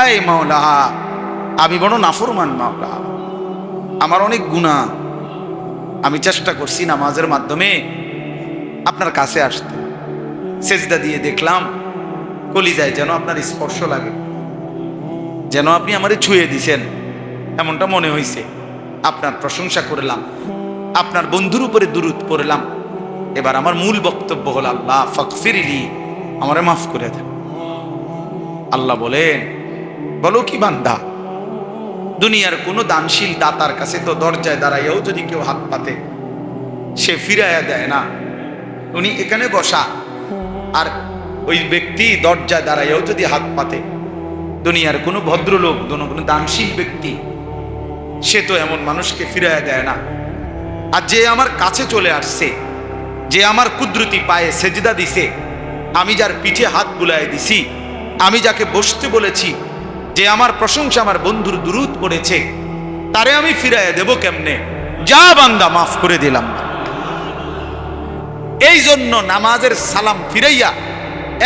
আয় মাওলা আমি বড় নাফরমান মাওলা আমার অনেক গুণা আমি চেষ্টা করছি নামাজের মাধ্যমে আপনার কাছে আসতে। সেজদা দিয়ে দেখলাম, কলিজায় যেন আপনার স্পর্শ লাগে। যেন আপনি আমারে ছুঁয়ে দিছেন, এমনটা মনে হয়েছে আপনার প্রশংসা করলাম, আপনার বন্ধুর উপরে দুরুদ পড়লাম। এবার আমার মূল বক্তব্য হল, আল্লাহ ফকফিরিলি আমারে মাফ করে দেন। আল্লাহ বলেন বলো কি বান্দা? দুনিয়ার কোনো দানশীল দাতার কাছে তো দরজায় দাঁড়াইয়াও যদি কেউ হাত পাতে, সে ফিরাইয়া দেয় না। উনি এখানে বসা। আর ওই ব্যক্তি দরজায় দাঁড়াইয়াও যদি হাত পাতে, দুনিয়ার কোনো ভদ্রলোক, কোনো দানশীল ব্যক্তি, সে তো এমন মানুষকে ফিরাইয়া দেয় না। আর যে আমার কাছে চলে আসছে, যে আমার কুদরতি পায়ে সেজদা দিছে, আমি যার পিঠে হাত বুলায় দিছি, আমি যাকে বসতে বলেছি যে আমার প্রশংসা আমার বন্ধুর দুরুদ পড়েছে, তারে আমি ফিরাইয়া দেব কেমনে? যা বান্দা, মাফ করে দিলাম। এই জন্য নামাজের সালাম ফিরাইয়া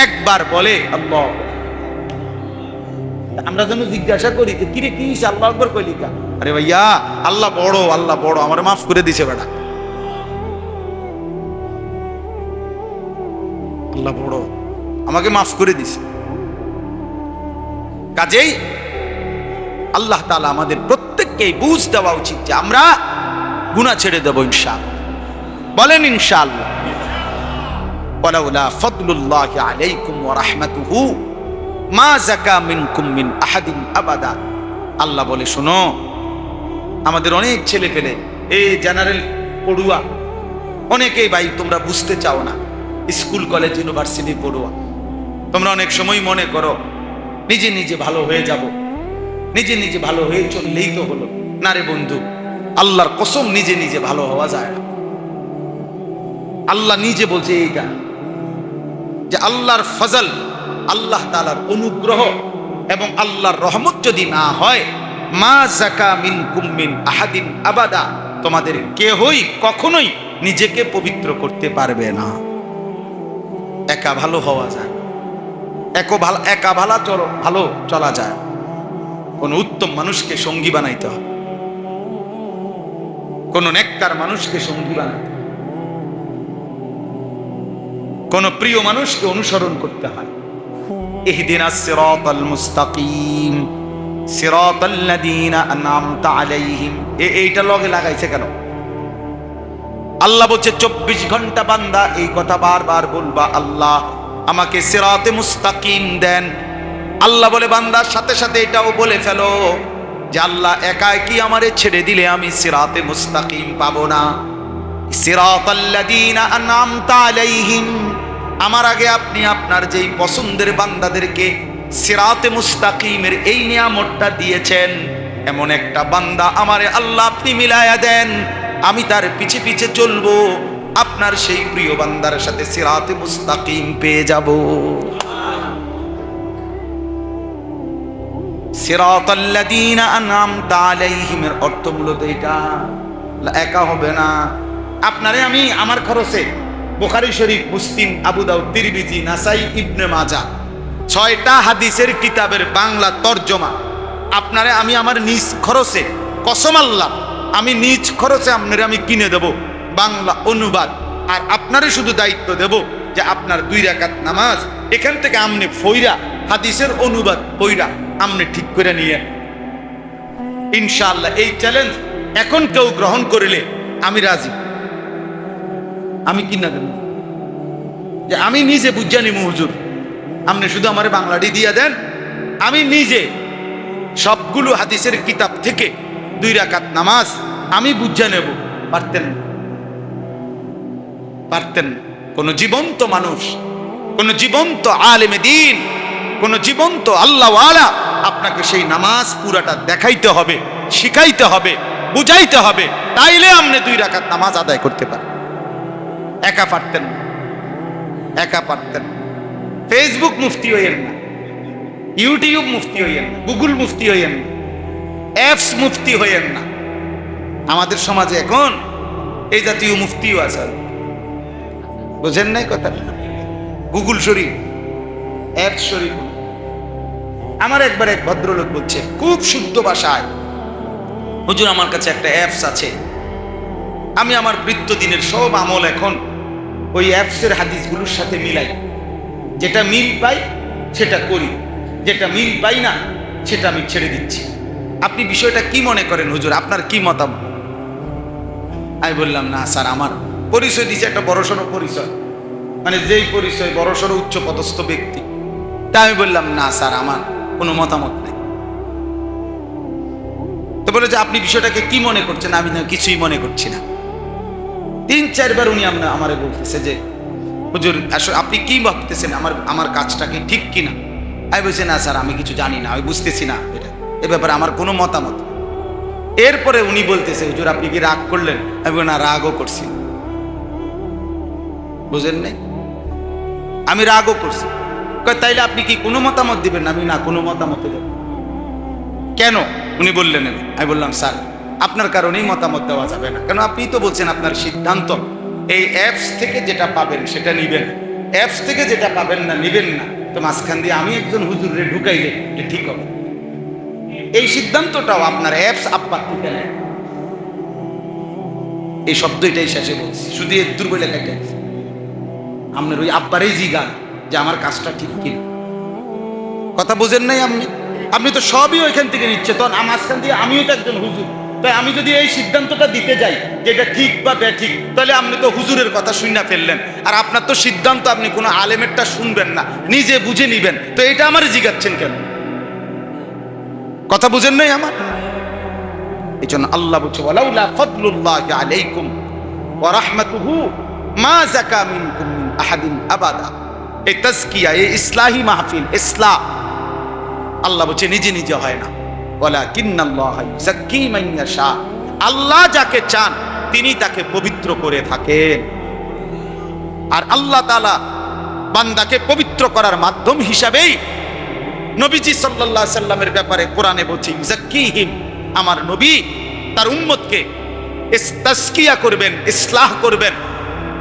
একবার বলে আমরা যেন জিজ্ঞাসা করি যে, কিরে, কি? আল্লাহ আকবর কইলি কা? আরে ভাইয়া, আল্লাহ বড় আল্লাহ বড়, আমার মাফ করে দিছে বেটা। আল্লাহ বড়, আমাকে মাফ করে দিছে। কাজেই আল্লাহ তাআলা আমাদের প্রত্যেককেই বুঝ দেওয়া উচিত যে আমরা গুনাহ ছেড়ে দেব ইনশাআল্লাহ। বলেন ইনশাআল্লাহ। ওয়ালাউলা ফদলুল্লাহি আলাইকুম ওয়া রাহমাতুহু, মা জাকা মিনকুম মিন আহাদিন আবাদা। আল্লাহ বলে, শোনো, আমাদের অনেক ছেলে পেলে এই জেনারেল পড়ুয়া, অনেকেই ভাই তোমরা বুঝতে চাও না, স্কুল, কলেজ, ইউনিভার্সিটি পড়ুয়া। তোমরা অনেক সময় মনে করো নিজে নিজে ভালো হয়ে যাব। নিজে নিজে ভালো হয়ে চললেই তো হলো। না রে বন্ধু, আল্লাহর কসম নিজে নিজে ভালো হওয়া যায় না। আল্লাহ নিজে বলছে এইটা যে আল্লাহর ফজল আল্লাহ তালার অনুগ্রহ এবং আল্লাহর রহমত যদি না হয়, মা জাকা মিন কুম্মিন আহাদিন আবাদা, তোমাদের কেহই কখনোই নিজেকে পবিত্র করতে পারবে না। একা ভালো হওয়া যায় একা ভালো একা ভালো চলো ভালো চলা যায় কোন উত্তম মানুষকে সঙ্গী বানাইতে হয় কোন নেককার মানুষকে সঙ্গী বানাইতে হয়। কোন প্রিয় মানুষকে অনুসরণ করতে হয় اهدنا الصراط المستقيم صراط الذين انعمت عليهم এ- এইটা লগে লাগাইছে কেন আল্লাহ বলছে চব্বিশ ঘন্টা বান্দা এই কথা বারবার বলবা আল্লাহ আমাকে সেরাতে মুস্তাকিম দেন। আল্লাহ বলে বান্দার সাথে সাথে এটাও বলে ফেলো যে আল্লাহ একা কি আমারে ছেড়ে দিলে আমি সেরাতে মুস্তাকিম পাবো না। আমার আগে আপনি আপনার যেই পছন্দের বান্দাদেরকে সিরাতে মুস্তাকিমের এই নিয়ামতটা দিয়েছেন, এমন একটা বান্দা আমারে আল্লাহ আপনি মিলায়া দেন। আমি তার পিছে পিছে চলবো আপনার সেই প্রিয় বান্দার সাথে সিরাতে মুস্তাকিম পেয়ে যাব। সিরাতাল্লাযীনা আনআমতা আলাইহিমের অর্থ মূলত এটা একা হবে না। আপনারে আমি, আমার খরচে, বুখারী শরীফ, মুসলিম, আবু দাউদ, তিরমিজি, নাসাই, ইবনে মাজা ছয়টা হাদিসের কিতাবের বাংলা তর্জমা। আপনারে আমি আমার নিজ খরচে, কসম আল্লাহ, আমি নিজ খরচে আপনারে আমি কিনে দেব। বাংলা অনুবাদ। আর আপনারই শুধু দায়িত্ব দেব যে আপনার দুই রাকাত নামাজ, এখান থেকে আমনে ফইরা, হাদিসের অনুবাদ পইরা আমনে ঠিক করে নিয়ে। ইনশাআল্লাহ এই চ্যালেঞ্জ এখন কেউ গ্রহণ করিলে আমি রাজি। আমি কি না দেব? যে আমি নিজে বুঝানি হুজুর। আপনি শুধু আমার বাংলাটি দিয়ে দেন। আমি নিজে সবগুলো হাদিসের কিতাব থেকে দুই রাকাত নামাজ আমি বুঝা নেব। পারতেন না। পারতেন। কোন জীবন্ত মানুষ, কোন জীবন্ত আলেমে দিন, কোন জীবন্ত আল্লাহওয়ালা আপনাকে সেই নামাজ পুরাটা দেখাইতে হবে, শিখাইতে হবে, বুঝাইতে হবে। তাইলে আপনি দুই রাকাত নামাজ আদায় করতে পারেন একা পারতেন একা পারতেন ফেসবুক মুফতি হইয়েন না। ইউটিউব মুফতি হইয়েন না। গুগল মুফতি হইয়েন না। অ্যাপস মুফতি হইয়েন না। আমাদের সমাজে এখন এই জাতীয় মুফতিও আছে। বোঝেন নাই কথা? গুগল শরীফ অ্যাপস শরীফ। আমার একবার এক ভদ্রলোক বলছে, খুব শুদ্ধ ভাষায়, হুজুর, আমার কাছে একটা অ্যাপস আছে। আমি আমার বৃত্ত দিনের সব আমল এখন ওই অ্যাপসের হাদিসগুলোর সাথে মিলাই। যেটা মিল পাই, সেটা করি। যেটা মিল পাই না, সেটা আমি ছেড়ে দিচ্ছি। আপনি বিষয়টা কি মনে করেন, হুজুর? আপনার কি মতামত? আমি বললাম, না স্যার, আমার পরিচয় দিছে একটা বড়সড় পরিচয়। মানে যেই পরিচয় বড়সড় উচ্চ পদস্থ ব্যক্তি। তা আমি বললাম, না স্যার, আমার কোনো মতামত নেই। তো বলে যে, আপনি বিষয়টাকে কি মনে করছেন? আমি না, কিছুই মনে করছি না। তিন, চারবার উনি আমরা, আমারে বলতেছে যে, হুজুর, আসলে আপনি কি ভাবতেছেন? আমার আমার কাজটা কি ঠিক কিনা? আমি বলছি, না স্যার, আমি কিছু জানি না, আমি বুঝতেছি না এটা। এ ব্যাপারে আমার কোনো মতামত। এরপরে উনি বলতেছে, হুজুর, আপনি কি রাগ করলেন? আমি না, রাগও করছি। বুঝেন নাই? আমি রাগও করছি। তাইলে আপনি কি কোনো মতামত দিবেন আমি না, কোনো মতামত দেব কেন? উনি বললেন আমি বললাম, স্যার, আপনার কারণেই মতামত দেওয়া যাবে না। কেন আপনি তো বলছেন আপনার সিদ্ধান্ত। এই অ্যাপস থেকে যেটা পাবেন, সেটা নিবেন। অ্যাপস থেকে যেটা পাবেন না, নিবেন না। তো মাঝখান দিয়ে আমি একজন হুজুরে ঢুকাইলে এটা ঠিক হবে। এই সিদ্ধান্তটাও আপনার অ্যাপস আব্বা থেকে নেয়। এই শব্দ এটাই শেষে বলছি। শুধু এর দুর্বল লেখাটা আপনার ওই আব্বারই জি গান যে আমার কাজটা ঠিক কিনা। কথা বোঝেন নাই আপনি? আপনি তো সবই ওইখান থেকে নিচ্ছে। তখন মাঝখান দিয়ে আমিও তো একজন হুজুর। তাই আমি যদি এই সিদ্ধান্তটা দিতে যাই যে এটা ঠিক বা ঠিক তাহলে আপনি তো হুজুরের কথা শুনে ফেললেন। আর আপনার তো সিদ্ধান্ত আপনি কোনো আলেমেরটা শুনবেন না, নিজে বুঝে নিবেন। তো এটা আমার জিগাচ্ছেন কেন? কথা বুঝেন নাই আমার? এই জন্য আল্লাহ বলছে, ওয়ালাউলা ফদলুল্লাহ আলাইকুম ওয়া রাহমাতুহু মা যাকা মিনকুম মিন আহাদিন আবাদা। এই তাজকিয়া, এই ইসলাহি মাহফিল, ইসলাহ। আল্লাহ বলছে, নিজে নিজে হয় না। ওয়ালা কিন্নাল্লাহ ইয়াশা। আল্লাহ যাকে চান, তিনি তাকে পবিত্র করে থাকেন। আর আল্লাহ তাআলা বান্দাকে পবিত্র করার মাধ্যম হিসাবেই নবীজি আলাইহি সাল্লামের ব্যাপারে কোরআনে বলছে, ইউযাক্কিহিম আমার নবী তার উম্মতকে ইস্তাসকিয়া করবেন, ইসলাহ করবেন।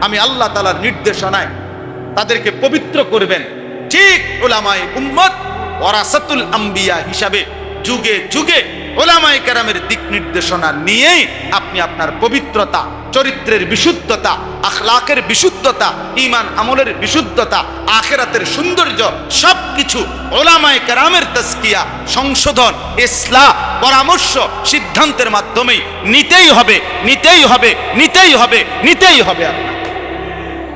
আমি আল্লাহ তাআলার নির্দেশনায় তাদেরকে পবিত্র করবেন। ঠিক ওলামায়ে উম্মত, ওয়ারাসাতুল আম্বিয়া হিসাবে যুগে যুগে ওলামায়ে কেরামের দিক নির্দেশনা নিয়েই আপনি আপনার পবিত্রতা, চরিত্রের বিশুদ্ধতা, আখলাকের বিশুদ্ধতা ইমান আমলের বিশুদ্ধতা, আখেরাতের সৌন্দর্য, সবকিছু ওলামায়ে কেরামের তস্কিয়া সংশোধন, ইসলাহ, পরামর্শ, সিদ্ধান্তের মাধ্যমেই নিতেই হবে নিতেই হবে নিতেই হবে নিতেই হবে আপনার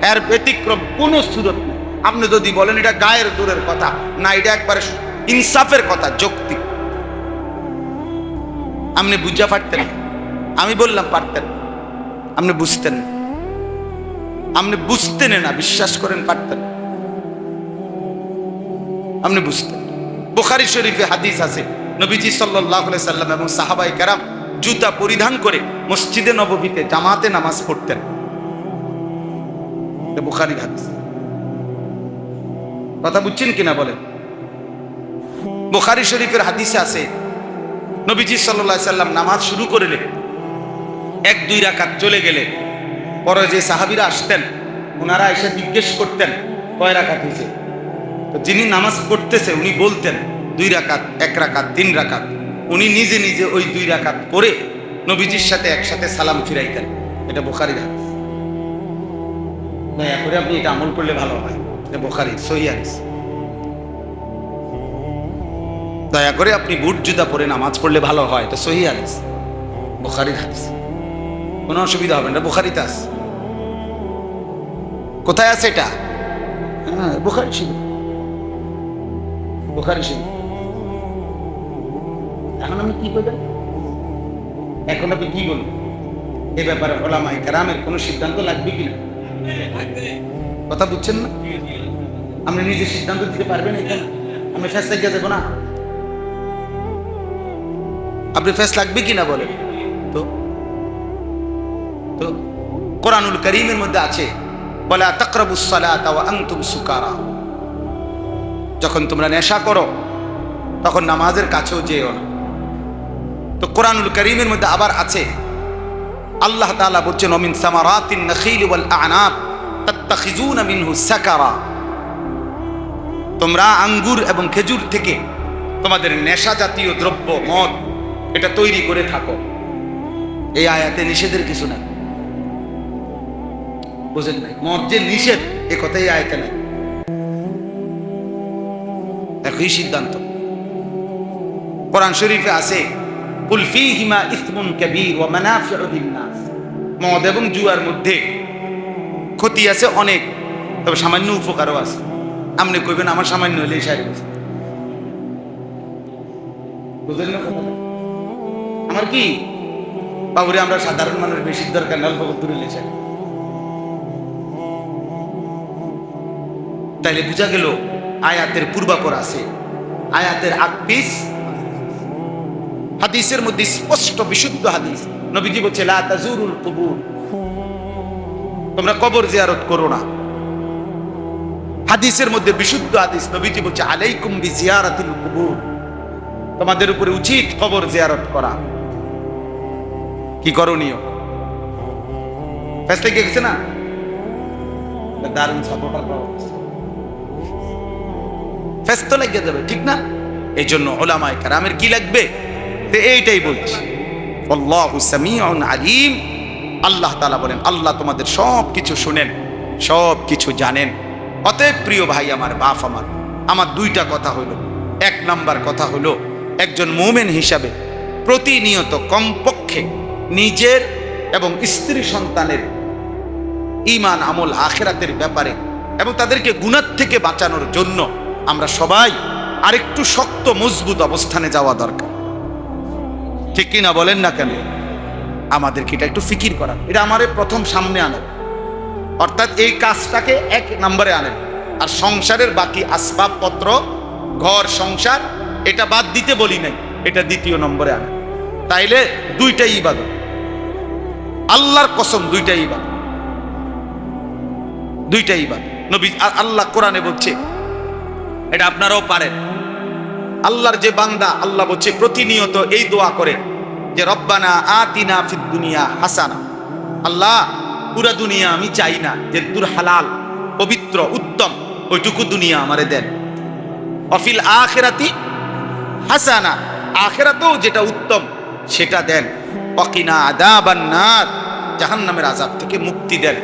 এর ব্যতিক্রম কোনো সুরত নেই। আপনি যদি বলেন এটা গায়ের দূরের কথা, না, এটা একবারে ইনসাফের কথা, যৌক্তিক। আপনি বুঝা পারতেন? আমি বললাম পারতেন আপনি বুঝতেন আপনি বুঝতেন না, বিশ্বাস করেন পারতেন আপনি বুঝতেন বোখারি শরীফে হাদিস আছে, নবীজি সাল্লাহ সাল্লাম এবং সাহাবাই কারাম জুতা পরিধান করে মসজিদে নববীতে জামাতে নামাজ পড়তেন। এটা বুখারির হাদিস। কথা বুঝছেন কিনা বলেন? বুখারি শরীফের হাদিসে আছে, নবীজি সাল্লাহ সাল্লাম নামাজ শুরু করলে এক দুই রাকাত চলে গেলে পরে যে সাহাবিরা আসতেন ওনারা এসে জিজ্ঞেস করতেন, কয় রাকাত হয়েছে তো যিনি নামাজ পড়তেছে, উনি বলতেন, দুই রাকাত, এক রাকাত, তিন রাকাত। উনি নিজে নিজে ওই দুই রাকাত পড়ে নবীজির সাথে একসাথে সালাম ফিরাইতেন। এটা বুখারির হাদিস। দয়া করে আপনি এটা আমল করলে ভালো হয়। এটা বোখারি সহি হাদিস। দয়া করে আপনি বুট জুতা পরে নামাজ পড়লে ভালো হয়, এটা সহি হাদিস। বোখারির হাদিস। কোনো অসুবিধা হবে না বোখারিতে আছে। কোথায় আছে এটা? হ্যাঁ বোখারি শিবির বোখারি শিবির এখন আমি কি করবেন? এখন আপনি কি বলবেন? এ ব্যাপারে ওলামাই কারামের কোনো সিদ্ধান্ত লাগবে কিনা? কথা বুঝছেন না? আপনি নিজে সিদ্ধান্ত দিতে পারবেন এখানে আমি ফেসলা গিয়ে যাব না। আপনি ফেস লাগবে কিনা বলেন? তো তো, কোরআনুল করিমের মধ্যে আছে, বলে সুকারা। যখন তোমরা নেশা করো, তখন নামাজের কাছেও যেও না। তো কোরআনুল করিমের মধ্যে আবার আছে আল্লাহ তালা বলছেন অমিন সামারাতিন তোমরা আঙ্গুর এবং খেজুর থেকে তোমাদের নেশা জাতীয় দ্রব্য, মদ, এটা তৈরি করে থাকো। এই আয়াতে নিষেধের কিছু না বুঝেন নাই? মদ যে নিষেধ, এ কথাই আয়াতে নাই। একই সিদ্ধান্ত। কোরআন শরীফে আছে কুলফি হিমা ইসমুন কাবীর ও মানাফিউ মদ এবং জুয়ার মধ্যে ক্ষতি আছে অনেক, তবে সামান্য উপকারও আছে। আপনি কইবেন আমার সামান্য হলে সারি আমার কি? বাবুরে আমরা সাধারণ মানুষ বেশি দরকার না, অল্প দূরে লেছে তাইলে বোঝা গেল, আয়াতের পূর্বাপর আছে। আয়াতের আকপিস হাদিসের মধ্যে স্পষ্ট, বিশুদ্ধ হাদিস। নবীজি বলছে, লা কুবুর। তোমরা কবর জিয়ারত করো না। হাদিসের মধ্যে বিশুদ্ধ হাদিস, নবীজি বলছে, আলাইকুম বি জিয়ারাতিল কুবুর। তোমাদের উপরে উচিত কবর জিয়ারত করা। কি করণীয়? ফেসলে গিয়ে গেছে না? দারুণ সাপোর্টার পাওয়া গেছে। ফেস তো লেগে যাবে, ঠিক না? এই জন্য ওলামায় কারামের কি লাগবে? তো এইটাই বলছি। আলিম। আল্লাহ তালা বলেন, আল্লাহ তোমাদের সব কিছু শুনেন সব কিছু জানেন। অতএব প্রিয় ভাই আমার, বাপ আমার আমার দুইটা কথা হলো। এক নাম্বার কথা হলো, একজন মোমেন হিসাবে প্রতিনিয়ত কমপক্ষে নিজের এবং স্ত্রী সন্তানের ইমান আমল আখেরাতের ব্যাপারে এবং তাদেরকে গুণার থেকে বাঁচানোর জন্য আমরা সবাই আরেকটু শক্ত, মজবুত অবস্থানে যাওয়া দরকার। ঠিক কি না বলেন না কেন? আমাদেরকে এটা একটু ফিকির করা এটা আমারে প্রথম সামনে আনেন অর্থাৎ এই কাজটাকে এক নম্বরে আনেন আর সংসারের বাকি আসবাবপত্র, ঘর, সংসার, এটা বাদ দিতে বলি নাই, এটা দ্বিতীয় নম্বরে আনেন তাইলে দুইটাই ইবাদত। আল্লাহর কসম দুইটাই ইবাদত। দুইটাই ইবাদত। নবী আল্লাহ কোরআনে বলছে, এটা আপনারাও পারেন। আল্লাহর যে বান্দা, আল্লাহ বলছে প্রতিনিয়ত এই দোয়া করে যে, রব্বানা আতিনা ফিদ দুনিয়া হাসানা। আল্লাহ, পুরা দুনিয়া আমি চাই না যে, তুর হালাল, পবিত্র, উত্তম, ওইটুকু দুনিয়া আমারে দেন। অফিল আখেরাতি হাসানা, আখেরাতেও যেটা উত্তম, সেটা দেন। অকিনা আদাবান্নার জাহান্নামের আজাব থেকে মুক্তি দেন।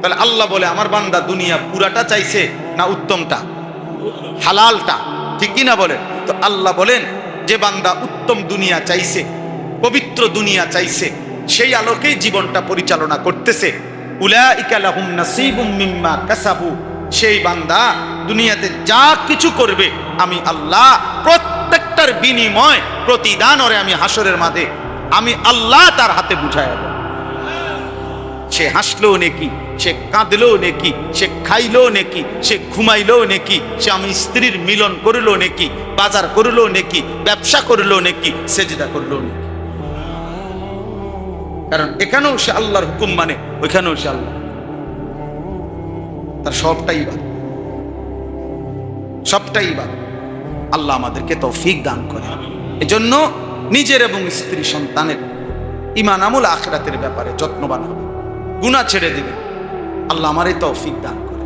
তাহলে আল্লাহ বলে, আমার বান্দা দুনিয়া পুরাটা চাইছে না উত্তমটা? হালালটা? ঠিক কি না বলেন? তো আল্লাহ বলেন, যে বান্দা উত্তম দুনিয়া চাইছে, পবিত্র দুনিয়া চাইছে, সেই আলোকেই জীবনটা পরিচালনা করতেছে। সেই বান্দা দুনিয়াতে যা কিছু করবে, আমি আল্লাহ প্রত্যেকটার বিনিময় প্রতিদান ওরে আমি হাসরের মাঝে, আমি আল্লাহ তার হাতে বুঝায় সে হাসলেও নেকি? সে কাঁদলেও নেকি, সে খাইলেও নেকি, সে ঘুমাইলেও নেকি, সে আমি স্ত্রীর মিলন করলেও নেকি, বাজার করলেও নেকি, ব্যবসা করলেও নেকি, সেজদা করলেও নেকি। কারণ এখানেও সে আল্লাহর হুকুম মানে ওইখানেও সে আল্লাহ। তার সবটাই বাদ সবটাই বাদ আল্লাহ আমাদেরকে তৌফিক দান করে। এজন্য নিজের এবং স্ত্রী সন্তানের ইমান আমল আখরাতের ব্যাপারে যত্নবান হবে। গুণা ছেড়ে দিবে আল্লাহ আমারই তৌফিক দান করে।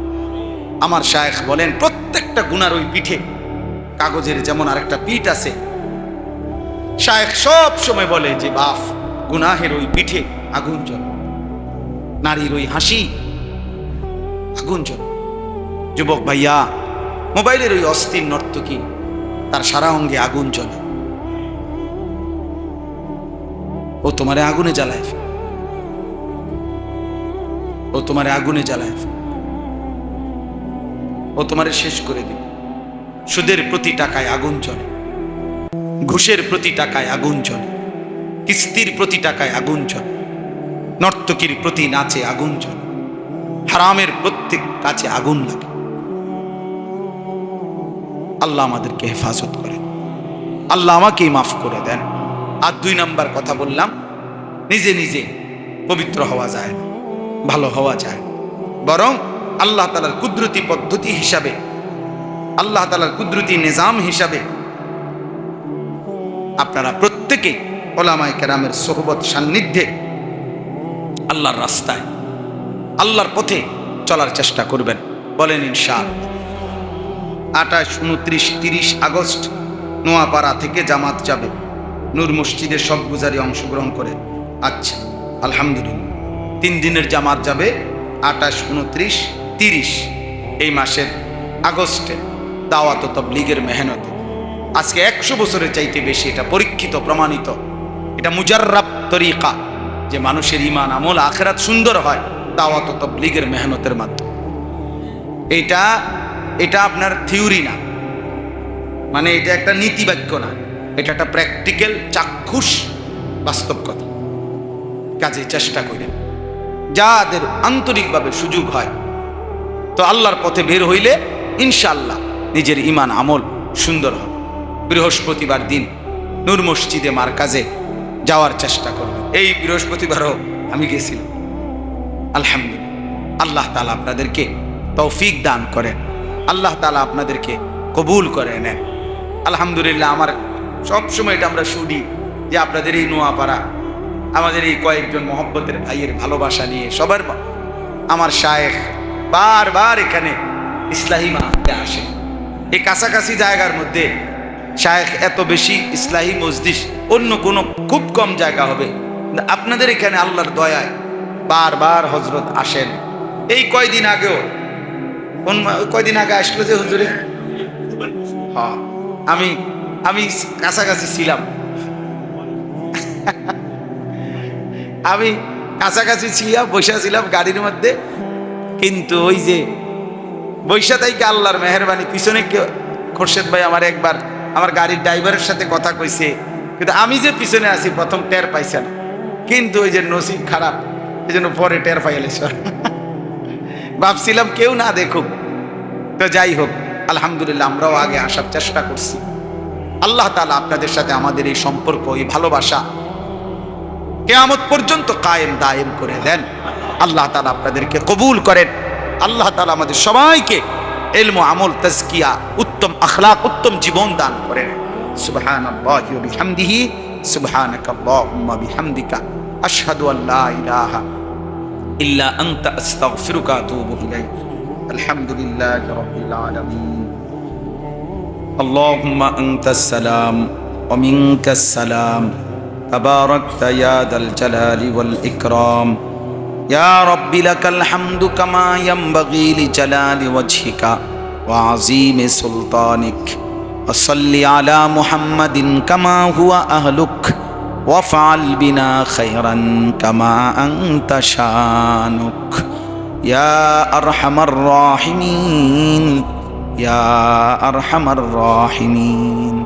আমার শায়েখ বলেন, প্রত্যেকটা গুনার ওই পিঠে, কাগজের যেমন আরেকটা পিঠ আছে, শায়েখ সব সময় বলে যে, বাফ, গুনাহের ওই পিঠে আগুন জ্বল। নারীর ওই হাসি আগুন জ্বল। যুবক ভাইয়া, মোবাইলের ওই অস্থির নর্তকী, তার সারা অঙ্গে আগুন জ্বলে। ও তোমারে আগুনে জ্বালায় ফেলে। ও তোমারে আগুনে জ্বালায় ও তোমারে শেষ করে দিবে। সুদের প্রতি টাকায় আগুন জ্বলে। ঘুষের প্রতি টাকায় আগুন জ্বলে। কিস্তির প্রতি টাকায় আগুন জ্বলে। নর্তকীর প্রতি নাচে আগুন জ্বলে। হারামের প্রত্যেক কাছে আগুন লাগে। আল্লাহ আমাদেরকে হেফাজত করেন। আল্লাহ আমাকেই মাফ করে দেন। আর দুই নাম্বার কথা বললাম, নিজে নিজে পবিত্র হওয়া যায় না। ভালো হওয়া যায়। বরং আল্লাহ তালার কুদরতি পদ্ধতি হিসাবে, আল্লাহ তালার কুদরতি নিজাম হিসাবে আপনারা প্রত্যেকে ওলামায় কেরামের সোহবত সান্নিধ্যে আল্লাহর রাস্তায়, আল্লাহর পথে চলার চেষ্টা করবেন। বলেন ইনশাআল্লাহ। আঠাশ, উনত্রিশ, তিরিশ আগস্ট নোয়াপাড়া থেকে জামাত যাবে। নূর মসজিদের সব গুজারি অংশগ্রহণ করে। আচ্ছা আলহামদুলিল্লাহ। তিন দিনের জামাত যাবে আঠাশ, উনত্রিশ, তিরিশ এই মাসের আগস্টে দাওয়াত তবলিগের মেহনতে। আজকে একশো বছরের চাইতে বেশি এটা পরীক্ষিত, প্রমাণিত। এটা মুজার্রাব তরিকা যে মানুষের ইমান আমল, আখেরাত সুন্দর হয় দাওয়াত তবলিগের মেহনতের মাধ্যমে। এটা এটা আপনার থিওরি না। মানে এটা একটা নীতিবাক্য না। এটা একটা প্র্যাকটিক্যাল, চাক্ষুষ বাস্তব কথা। কাজে চেষ্টা করেন। যাদের আন্তরিকভাবে সুযোগ হয়। তো আল্লাহর পথে বের হইলে ইনশাআল্লাহ নিজের ইমান আমল সুন্দর হবে। বৃহস্পতিবার দিন নূর মসজিদে মার কাজে যাওয়ার চেষ্টা করবেন এই বৃহস্পতিবারও আমি গেছিলাম। আলহামদুলিল্লাহ। আল্লাহ তালা আপনাদেরকে তৌফিক দান করেন। আল্লাহ তালা আপনাদেরকে কবুল করে নেন। আলহামদুলিল্লাহ আমার সবসময় এটা আমরা শুনি যে আপনাদের এই নোয়াপাড়া আমাদের এই কয়েকজন মহব্বতের ভাইয়ের ভালোবাসা নিয়ে সবার আমার শায়েখ বারবার এখানে ইসলাহী মাহফিলে আসে। এই কাছাকাছি জায়গার মধ্যে শায়েখ এত বেশি ইসলাহী মসজিদ অন্য কোনো খুব কম জায়গা হবে। আপনাদের এখানে আল্লাহর দয়ায় বারবার হজরত আসেন। এই কয়দিন আগেও কয়দিন আগে আসলো যে হুজুরে? হ্যাঁ আমি আমি কাছাকাছি ছিলাম। আমি কাছাকাছি ছিলাম, বসে ছিলাম গাড়ির মধ্যে। কিন্তু ওই যে বৈশা তাইকে আল্লাহর মেহরবানি, পিছনে কেউ খোরশেদ ভাই আমার একবার আমার গাড়ির ড্রাইভারের সাথে কথা কইছে। কিন্তু আমি যে পিছনে আছি, প্রথম টের পাইছে না। কিন্তু ওই যে নসিব খারাপ, এই জন্য পরে টের পাইলে ভাবছিলাম কেউ না দেখুক। তো যাই হোক, আলহামদুলিল্লাহ আমরাও আগে আসার চেষ্টা করছি। আল্লাহ তালা আপনাদের সাথে আমাদের এই সম্পর্ক, এই ভালোবাসা কেয়ামত পর্যন্ত কায়েম দায়েম করে দেন আল্লাহ তালা আপনাদেরকে কবুল করেন আল্লাহ তালা আমাদের সবাইকে এলম আমল তজকিয়া উত্তম আখলাক উত্তম জীবন দান করেন সুবহান আল্লাহি ওয়া বিহামদিহি সুবহানাকা আল্লাহুম্মা বিহামদিকা আশহাদু আল্লা ইলাহা ইল্লা আনতা আস্তাগফিরুকা ওয়া আতুবু ইলাইক আলহামদুলিল্লাহি রাব্বিল আলামিন اللهم أنت السلام ومنك السلام تباركت يا ذا الجلال والإكرام. يا رب لك الحمد كما ينبغي لجلال وجهك وعظيم سلطانك. وصل على محمد كما هو أهلك. وافعل بنا خيرا كما أنت شانك. يا أرحم الراحمين. يا أرحم الراحمين.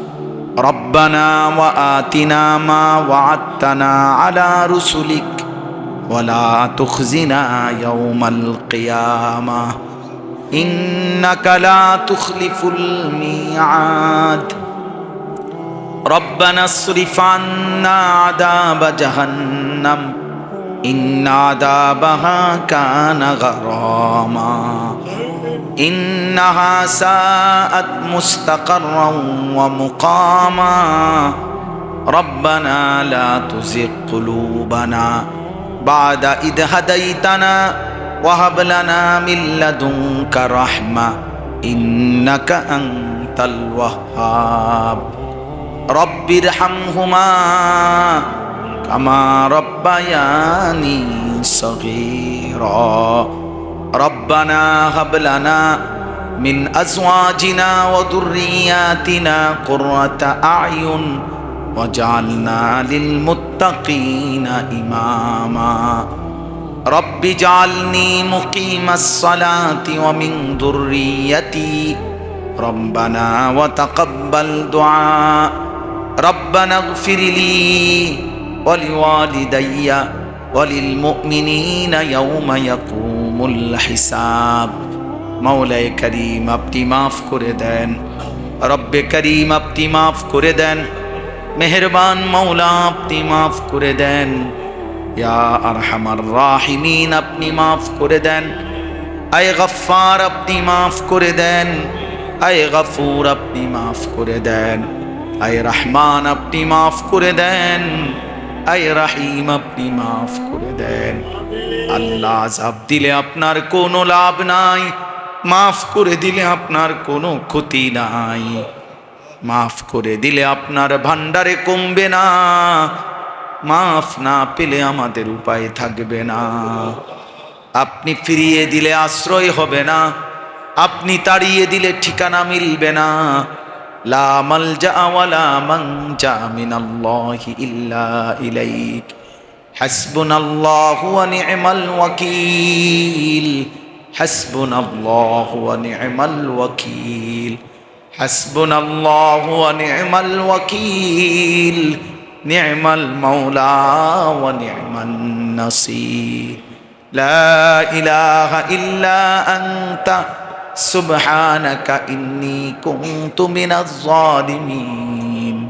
ربنا وآتنا ما وعدتنا على رسلك ولا تخزنا يوم القيامة. إنك لا تخلف الميعاد. ربنا اصرف عنا عذاب جهنم. إن عذابها كان غراما. ইন্নাহা সাআত মুস্তাকাররান ওয়া মুকামা। রব্বানা লা তুযিগ কুলুবানা। বাদা ইদ হাদাইতানা ওয়া হাব লানা মিন লাদুনকা রাহমা। ইন্নাকা আনতাল ওয়াহ্হাব রব্বির হামহুমা কামা রব্বায়ানি সগীরা। ربنا هب لنا من أزواجنا وذرياتنا قرة أعين وجعلنا للمتقين إماما. رب اجعلني مقيم الصلاة ومن ذريتي. ربنا وتقبل دعاء. ربنا اغفر لي ولوالدي وللمؤمنين يوم يقوم মুল হিসাব। মাওলায় করিম আপনি মাফ করে দেন। রব্বে করিম আপনি মাফ করে দেন। মেহরবান মাওলা আপনি মাফ করে দেন। ইয়া আরহামার রাহিমিন আপনি মাফ করে দেন। আয় গফার আপনি মাফ করে দেন। আয় গফুর আপনি মাফ করে দেন। আয় রহমান আপনি মাফ করে দেন। আয় রাহিম, আপনি মাফ করে দেন। আল্লাহ আজাব দিলে আপনার কোনো লাভ নাই। মাফ করে দিলে আপনার কোনো ক্ষতি নাই। মাফ করে দিলে আপনার ভান্ডারে কমবে না। মাফ না পেলে আমাদের উপায় থাকবে না। আপনি ফিরিয়ে দিলে আশ্রয় হবে না। আপনি তাড়িয়ে দিলে ঠিকানা মিলবে না। لا ملجأ ولا منجأ من الله إلا إليك. حسبنا الله ونعم الوكيل. حسبنا الله ونعم الوكيل. حسبنا الله ونعم الوكيل. نعم المولى ونعم النصير. لا إله إلا أنت سبحانك إني كنت من الظالمين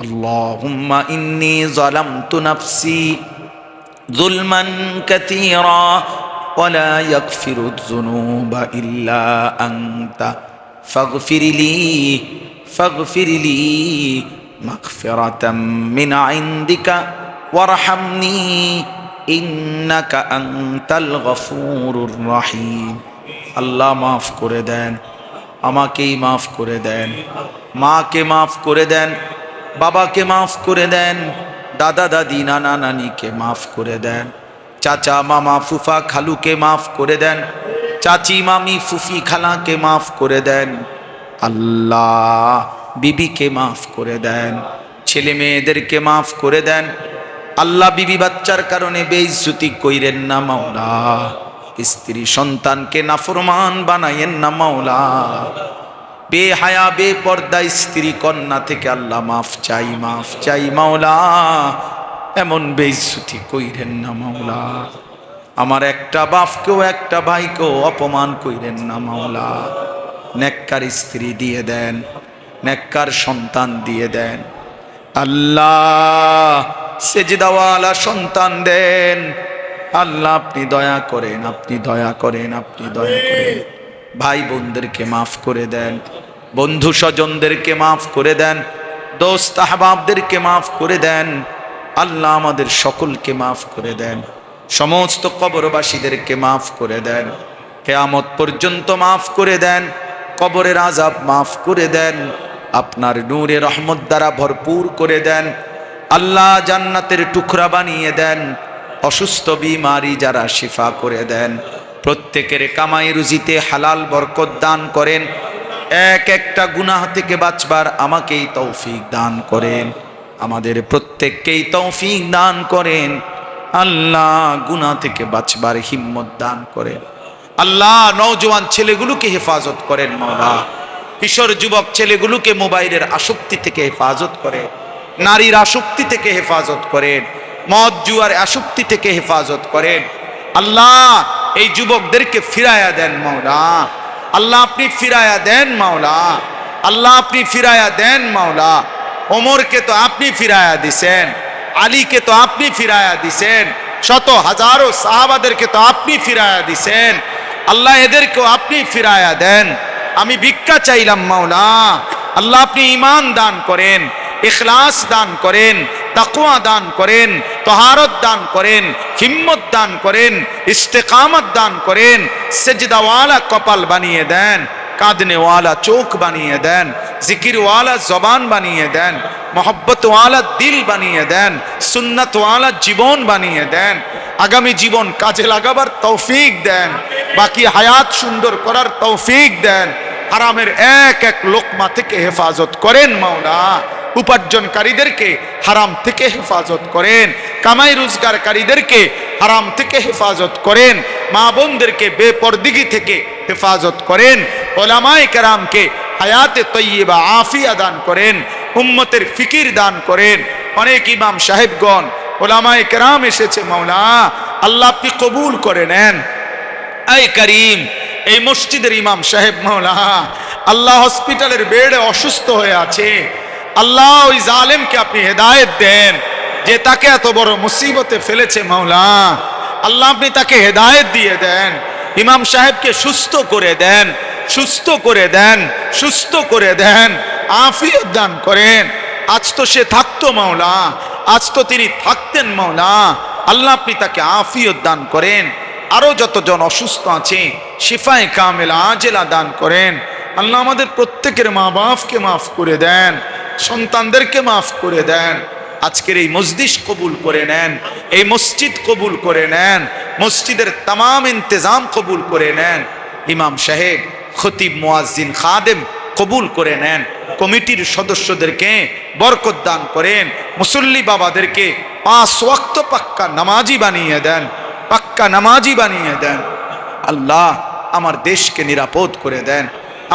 اللهم إني ظلمت نفسي ظلما كثيرا ولا يغفر الذنوب إلا أنت فاغفر لي فاغفر لي مغفرة من عندك وارحمني ইন্নাকা আনতাল গফুরুর রহিম আল্লাহ মাফ করে দেন, আমাকেই মাফ করে দেন, মাকে মাফ করে দেন, বাবাকে মাফ করে দেন, দাদা, দাদি, নানা, নানিকে মাফ করে দেন, চাচা, মামা, ফুফা, খালুকে মাফ করে দেন, চাচি, মামি, ফুফি, খালাকে মাফ করে দেন, আল্লাহ বিবিকে মাফ করে দেন, ছেলে মেয়েদেরকে মাফ করে দেন, আল্লাহ বিবি বাচ্চার কারণে বেইজ্জতি কইরেন না মাওলা। স্ত্রী সন্তানকে নাফরমান বানাইয়েন না মাওলা। বে হায়া বে পর্দা স্ত্রী কন্যা থেকে আল্লাহ মাফ চাই মাফ চাই মাওলা। এমন বেইজ্জতি কইরেন না মাওলা। আমার একটা বাপকেও, একটা ভাইকেও অপমান কইরেন না মাওলা। নেককার স্ত্রী দিয়ে দেন, নেককার সন্তান দিয়ে দেন। আল্লাহ সেজদাওয়ালা সন্তান দেন। আল্লাহ আপনি দয়া করেন আপনি দয়া করেন আপনি দয়া করেন। ভাই বোনদেরকে মাফ করে দেন বন্ধু স্বজনদেরকে মাফ করে দেন দোস্ত আহবাবদেরকে মাফ করে দেন আল্লাহ আমাদের সকলকে মাফ করে দেন সমস্ত কবরবাসীদেরকে মাফ করে দেন কেয়ামত পর্যন্ত মাফ করে দেন কবরের আজাব মাফ করে দেন আপনার নূরে রহমত দ্বারা ভরপুর করে দেন আল্লাহ জান্নাতের টুকরা বানিয়ে দেন অসুস্থ বিমারি যারা শিফা করে দেন, প্রত্যেকের কামাই রুজিতে হালাল বরকত দান করেন। এক একটা গুনাহ থেকে বাঁচবার আমাকেই তৌফিক দান করেন। আমাদের প্রত্যেককেই তৌফিক দান করেন। আল্লাহ গুনাহ থেকে বাঁচবার হিম্মত দান করেন। আল্লাহ নওজোয়ান ছেলেগুলোকে হেফাজত করেন মৌলা কিশোর যুবক ছেলেগুলোকে মোবাইলের আসক্তি থেকে হেফাজত করে নারীর আসক্তি থেকে হেফাজত করেন। মদ, জুয়ার আসক্তি থেকে হেফাজত করেন। আল্লাহ এই যুবকদেরকে ফিরায়া দেন, মাওলা। আল্লাহ আপনি ফিরায়া দেন, মাওলা। আল্লাহ আপনি ফিরায়া দেন, মাওলা। ওমরকে তো আপনি ফিরায়া দিছেন, আলীকে তো আপনি ফিরায়া দিছেন, শত হাজারো সাহাবাদেরকে তো আপনি ফিরায়া দিছেন। আল্লাহ এদেরকেও আপনি ফিরায়া দেন। আমি ভিক্ষা চাইলাম, মাওলা। আল্লাহ আপনি ইমান দান করেন, ইখলাস দান করেন তাকুয়া দান করেন, তহারত দান করেন, হিম্মত দান করেন, ইস্তেকামত দান করেন, সেজদাওয়ালা কপাল বানিয়ে দেন, কাঁদনেওয়ালা চোখ বানিয়ে দেন, জিকিরওয়ালা জবান বানিয়ে দেন, মোহব্বতওয়ালা দিল বানিয়ে দেন, সুন্নতওয়ালা জীবন বানিয়ে দেন, আগামী জীবন কাজে লাগাবার তৌফিক দেন, বাকি হায়াত সুন্দর করার তৌফিক দেন, হারামের এক এক লোকমা থেকে হেফাজত করেন মাওলা। উপার্জনকারীদেরকে হারাম থেকে হেফাজত করেন। কামাই রোজগারকারীদেরকে হারাম থেকে হেফাজত করেন। মা বোনদেরকে বেপরদিগি থেকে হেফাজত করেন। ওলামায় কারামকে হায়াতে তৈবা আফিয়া দান করেন। উম্মতের ফিকির দান করেন। অনেক ইমাম সাহেবগণ, ওলামায় কেরাম এসেছে, মাওলা, আল্লাহ আপনি কবুল করে নেন। আই করিম, এই মসজিদের ইমাম সাহেব, মাওলা, আল্লাহ হসপিটালের বেডে অসুস্থ হয়ে আছে। আল্লাহ ওই জালেমকে আপনি হেদায়েত দেন, যে তাকে এত বড় মুসিবতে ফেলেছে মাওলা। আল্লাহ আপনি তাকে হেদায়েত দিয়ে দেন, ইমাম সাহেবকে সুস্থ করে দেন, সুস্থ করে দেন, সুস্থ করে দেন, আফিয়ত দান করেন। আজ তো সে থাকতো মাওলা, আজ তো তিনি থাকতেন মাওলা। আল্লাহ আপনি তাকে আফিয়ত দান করেন আরও যতজন অসুস্থ আছে, শিফায় কামেলা, আজেলা দান করেন। আল্লাহ আমাদের প্রত্যেকের মা বাপকে মাফ করে দেন। সন্তানদেরকে মাফ করে দেন। আজকের এই মসজিদ কবুল করে নেন, এই মসজিদ কবুল করে নেন, মসজিদের তাম ইন্তজাম কবুল করে নেন। ইমাম সাহেব, খতিব মুয়াজ্জিন খাদেম কবুল করে নেন। কমিটির সদস্যদেরকে বরকত দান করেন। মুসল্লি বাবাদেরকে পাঁচ ওয়াক্ত পাক্কা নামাজি বানিয়ে দেন, পাক্কা নামাজি বানিয়ে দেন। আল্লাহ আমার দেশকে নিরাপদ করে দেন,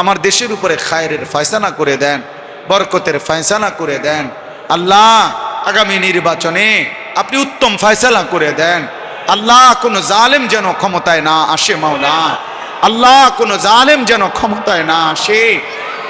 আমার দেশের উপরে খায়ের ফায়সানা করে দেন। বরকতের ফয়সানা করে দেন। আল্লাহ, আগামী নির্বাচনে আপনি উত্তম ফয়সালা করে দেন। আল্লাহ, কোনো জালেম যেন ক্ষমতায় না আসে, মাওলা। আল্লাহ, কোনো জালেম যেন ক্ষমতায় না আসে।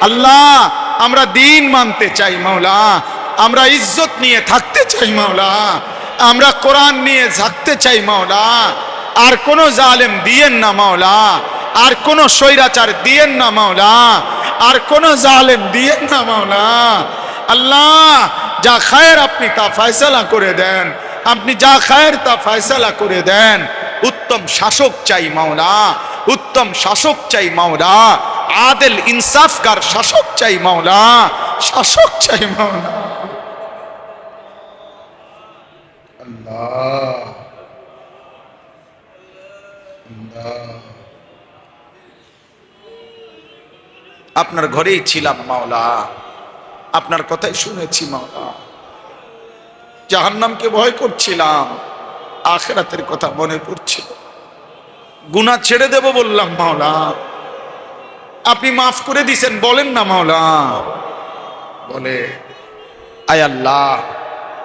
আল্লাহ, আমরা দিন মানতে চাই, মাওলা। আমরা ইজ্জত নিয়ে থাকতে চাই, মাওলা। আমরা কোরআন নিয়ে থাকতে চাই, মাওলা। আর কোনো জালেম দিয়েন না, মাওলা। আর কোনো স্বৈরাচার দিয়েন না, মাওলা। আর কোনো জালেম দিয়েন না, মাওলা। আল্লাহ, যা খায়ের আপনি তা ফয়সালা করে দেন। আপনি যা খায়ের তা ফয়সালা করে দেন। উত্তম শাসক চাই, মাওলা। উত্তম শাসক চাই, মাওলা। আদেল ইনসাফকার শাসক চাই, মাওলা। শাসক চাই, মাওলা। আল্লাহ। আপনার ঘরেই ছিলাম মাওলা। আপনার কথাই শুনেছি মাওলা। জাহান্নামকে ভয় করছিলাম, আখেরাতের কথা মনে পড়ছিল। গুনাহ ছেড়ে দেব বললাম মাওলা। আপনি মাফ করে দিছেন, বলেন না মাওলা। বলে, আয় আল্লাহ,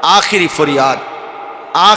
আখিরি ফরিয়াদ, আখ